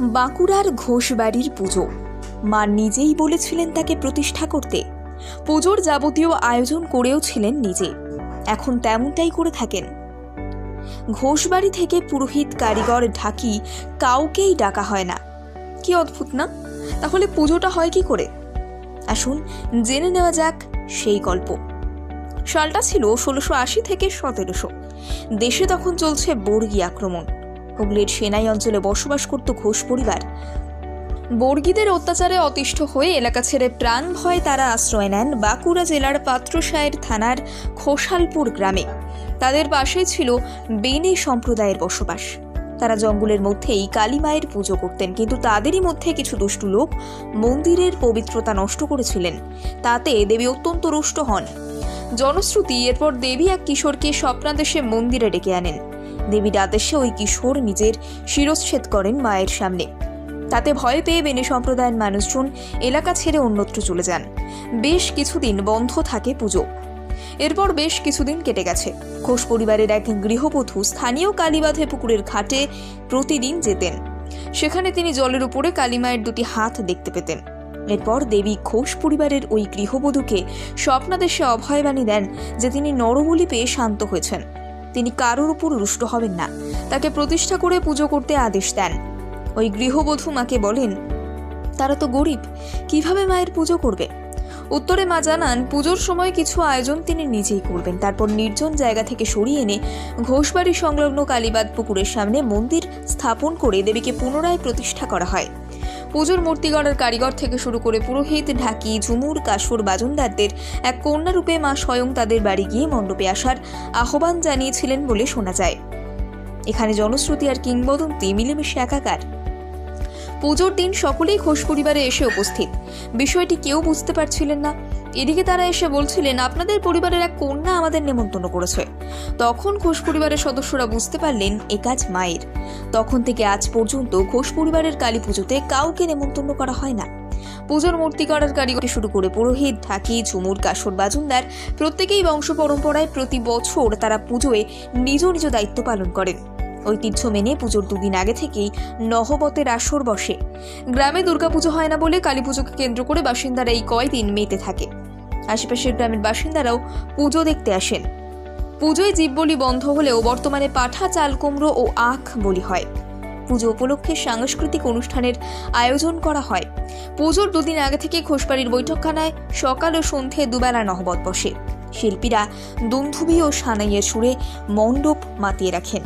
বাঁকুড়ার ঘোষবাড়ির পুজো। মা নিজেই বলেছিলেন তাকে প্রতিষ্ঠা করতে। পুজোর যাবতীয় আয়োজন করেও ছিলেন নিজে। এখন তেমনটাই করে থাকেন। ঘোষবাড়ি থেকে পুরোহিত কারিগর ঢাকি কাউকেই ডাকা হয় না। কি অদ্ভুত না? তাহলে পুজোটা হয় কি করে? আসুন জেনে নেওয়া যাক সেই গল্প। সালটা ছিল ষোলোশো আশি থেকে সতেরোশো। দেশে তখন চলছে বর্গী আক্রমণ। হুগলির সেনাই অঞ্চলে বসবাস করত ঘোষ পরিবার। বর্গীদের অত্যাচারে অতিষ্ঠ হয়ে এলাকা ছেড়ে প্রাণ ভয় তারা আশ্রয় নেন বাঁকুড়া জেলার পাত্রসায়ের থানার খোসালপুর গ্রামে। তাদের পাশেই ছিল বেনে সম্প্রদায়ের বসবাস। তারা জঙ্গলের মধ্যেই কালী মায়ের পুজো করতেন, কিন্তু তাদেরই মধ্যে কিছু দুষ্টু লোক মন্দিরের পবিত্রতা নষ্ট করেছিলেন। তাতে দেবী অত্যন্ত রুষ্ট হন। জনশ্রুতি, এরপর দেবী এক কিশোরকে স্বপ্নাদেশে মন্দিরে ডেকে আনেন। দেবীর আদেশে ওই কিশোর নিজের শিরচ্ছেদ করেন মায়ের সামনে। তাতে ভয় পেয়ে বেনে সম্প্রদায়ের মানুষজন এলাকা ছেড়ে অন্যত্র চলে যান। বেশ কিছুদিন বন্ধ থাকে পুজো। এরপর বেশ কিছুদিন কেটে গেছে। ঘোষ পরিবারের এক গৃহবধূ স্থানীয় কালীবাঁধে পুকুরের ঘাটে প্রতিদিন যেতেন। সেখানে তিনি জলের উপরে কালীমায়ের দুটি হাত দেখতে পেতেন। এরপর দেবী ঘোষ পরিবারের ওই গৃহবধূকে স্বপ্নাদেশে অভয়বাণী দেন যে তিনি নরবলি পেয়ে শান্ত হয়েছেন। তিনি কারোর উপর রুষ্ট হবেন না। তাকে প্রতিষ্ঠা করে পুজো করতে আদেশ দেন। ওই গৃহবধূ মাকে বলেন, তারা তো গরিব, কীভাবে মায়ের পুজো করবে? উত্তরে মা জানান, পুজোর সময় কিছু আয়োজন তিনি নিজেই করবেন। তারপর নির্জন জায়গা থেকে সরিয়ে এনে ঘোষবাড়ি সংলগ্ন কালীবাদ পুকুরের সামনে মন্দির স্থাপন করে দেবীকে পুনরায় প্রতিষ্ঠা করা হয়। পুজোর মূর্তি গড়ার কারিগর থেকে শুরু করে পুরোহিত, ঢাকি, ঝুমুর, কাসুর, বাজনদারদের এক কন্যারূপে মা স্বয়ং তাদের বাড়ি গিয়ে মণ্ডপে আসার আহ্বান জানিয়েছিলেন বলে শোনা যায়। এখানে জনশ্রুতি আর কিংবদন্তি মিলেমিশে একাকার। পুজোর দিন সকলেই ঘোষ পরিবারে এসে উপস্থিত। বিষয়টি কেউ বুঝতে পারছিলেন না। এদিকে তারা এসে বলছিলেন, আপনাদের পরিবারের এক কন্যা আমাদের নেমন্তন্ন করেছে। তখন ঘোষ পরিবারের সদস্যরা বুঝতে পারলেন, এ কাজ মায়ের। তখন থেকে আজ পর্যন্ত ঘোষ পরিবারের কালী পুজোতে কাউকে নেমন্তন্ন করা হয় না। পুজোর মূর্তি করার কারিগরি শুরু করে পুরোহিত, ঢাকি, ঝুমুর, কাসর বাজুনদার প্রত্যেকেই বংশ পরম্পরায় প্রতি বছর তারা পুজোয় নিজ নিজ দায়িত্ব পালন করেন। ঐতিহ্য মেনে পুজোর দুদিন আগে থেকেই নহবতের আসর বসে। গ্রামে দুর্গাপুজো হয় না বলে কালী পুজোকে কেন্দ্র করে বাসিন্দারা এই কয়দিন মেতে থাকে। আশেপাশের গ্রামের বাসিন্দারাও পুজো দেখতে আসেন। পুজোয় জীববলি বন্ধ হলেও বর্তমানে পাঠা, চাল কুমড়ো ও আখ বলি হয়। পুজো উপলক্ষে সাংস্কৃতিক অনুষ্ঠানের আয়োজন করা হয়। পুজোর দুদিন আগে থেকে ঘোষবাড়ির বৈঠকখানায় সকাল ও সন্ধে দুবেলা নহবত বসে। শিল্পীরা দুন্ধুবি ও সানাইয়ের সুরে মণ্ডপ মাতিয়ে রাখেন।